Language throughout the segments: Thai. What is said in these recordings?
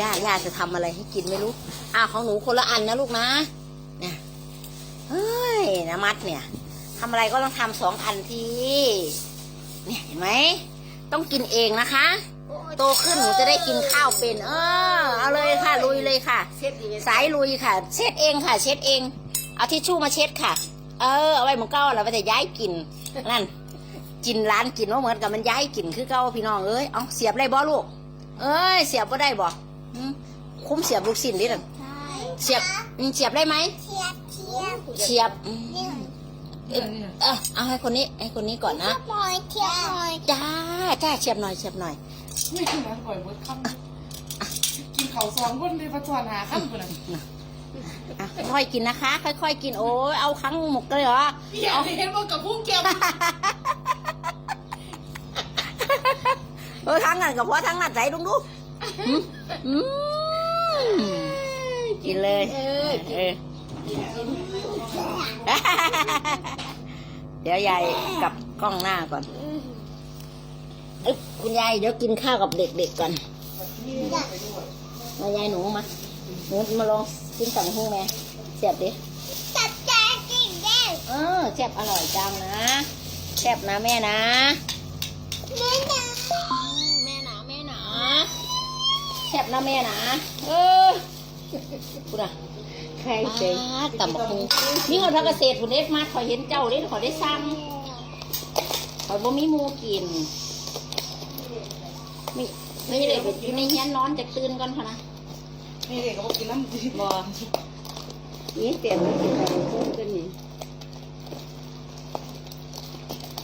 ย่าย่าจะทำอะไรให้กินไม่รู้อ้าวของหนูคนละอันนะลูกนะเนี่ยเฮ้ยนะมัดเนี่ยทำอะไรก็ต้องทำสองอันทีเนี่ยเห็นไหมต้องกินเองนะคะ โตขึ้นหนูจะได้กินข้าวเป็น เออเอาเลยค่ะ ลุยเลยค่ะเช็ดดีไหมสายลุยค่ะ เช็ดเองค่ะ เช็ดเอง เอาทิชชู่มาเช็ดค่ะ เออเอาไว้มันก้าเราไปแต่ย้ายกลิ่นนั่นกินร้านกินว่าเหมือนกับมันย้ายกลิ่นคือเก้าพี่น้องเอ้ยเอาเสียบได้บ่ลูก เอ้ย เสียบก็ได้บ่ คุ้มเสียบลูกสิ้นดิล่ะใช่เสียบอืมเสียบได้ไหมเทียบเทียบเสียบอืมนี่เออเออเอาให้คนนี้ให้คนนี้ก่อนนะหน่อยเทียบหน่อยจ้าจ้าเสียบหน่อยเสียบหน่อยไม่ถึงนะปล่อยเบิดคำกินเขาวสองคนเลยประจวนหาคำคนนั้นอะค่อยๆกินนะคะ ค่อย ๆ กินโอ้ยเอาครั้งหมกเลยเหรออยากเห็นว่ากับพุ่งเกี่ยวเออทั้งนั้นกับพ่อทั้งนั้นใส่ลุงดูอืมอืม กินเลยเออเออเดี๋ยวยายกลับกล้องหน้าก่อนอึ๊บคุณยายเดี๋ยวกินข้าวกับเด็กๆก่อนมายายหนูมาหนูมาลองกินกับหูแม่เสียบดิจัดจานกินได้เออแซ่บอร่อยจังนะแซ่บนะแม่นะแม่ นะแม่หนาเออคุณอะใครใช่ต่ำบักหูมีคนทำเกษตรคุณเอฟมาขอยเห็นเจ้าเด้ขอยได้สั่งขอยบ่มีหมูกินไม่ไม่ได้ไปอยู่ในเฮียนนอนจะตื่นก่อนพะนะนี่เด็กเขากินน้ำดีบ่นี่เปลี่ยนไม่กินอะไรเพิ่มกันนี่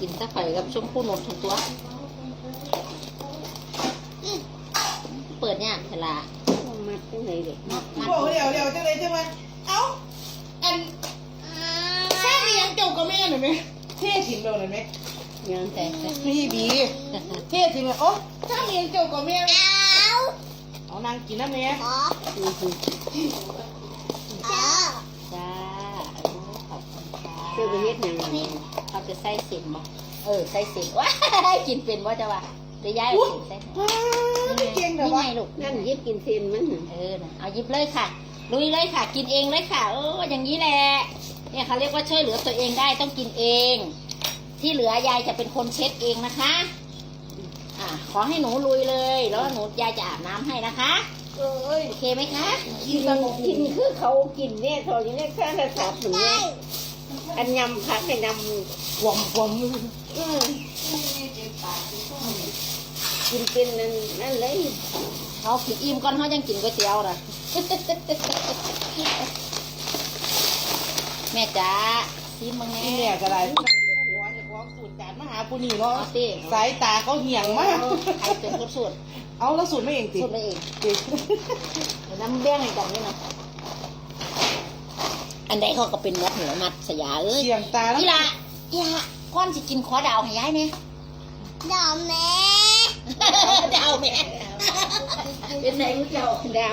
กินแตะไคร่กับชมพู่นนทั้งตัว เปิดเนี่ยเวลามัดยังไงเด็กมัดมัดบอกเดี๋ยวเดี๋ยวจังเลยใช่ไหมเอ้าอันแค่เลี้ยงเกี่ยวกับแม่หน่อยไหมเท่ถิ่นเราหน่อยไหมยังแต่แต่พี่บีเท่ถิ่นเลยโอ้ถ้าเลี้ยงเกี่ยวกับแม่เอาเอานางกินนะแม่ขอเอาจ้าขอบคุณค่ะเจ้าไปเฮ็ดหยังเขาจะใส่เสียงบ่เออใส่เสียงว้ายกินเป็นว่าจะว่า เดี๋ยวย้ายเอาเสียงใส่ให้ว้าวเก่งแต่นี่ว่าไงลูกนั่นยิบกินเซนมันเออน่ะเอาหยิบเลยค่ะ ลุยเลยค่ะ กินเองเลยค่ะ เอออย่างนี้แหละเนี่ยเขาเรียกว่าช่วยเหลือตัวเองได้ต้องกินเอง ที่เหลือยายจะเป็นคนเช็ดเองนะคะอ่าขอให้หนูลุยเลย แล้วหนูยายจะอาบน้ำให้นะคะ เอ้ยโอเคไหมคะกินสงบกินคือเขากินเนี่ยเขาอย่างนี้แค่ระดับหนึ่งได้อันยำพักให้นำหวงหวงอืมกิ นเป็นนั่นนั่นเลยเขากินอิ่มก่อนเขายังกินก๋วยเตี๋ยวนะแม่จ๋าซิมมังแน่นี่เนี่ยก็ได้หัวจะควงสูตรจานมาหาปุนี่เนาะเอาสิสายตาเขาเหี่ยงมากใครเป็นคนสูตรเอาแล้วสูตรไม่เองติสูตรไปเองติเดี๋ยวน้ำแบ่งให้กันนี่นะอันใดเขาก็เป็นมัดหัวมัดสยาเอ้ยเสียงตาแล้วอีละอีละก้อนสิกินขอดาวให้ยายเนี่ยเดี๋ยวแม่ดาวแม่ เป็นไหนกูเจ้าดา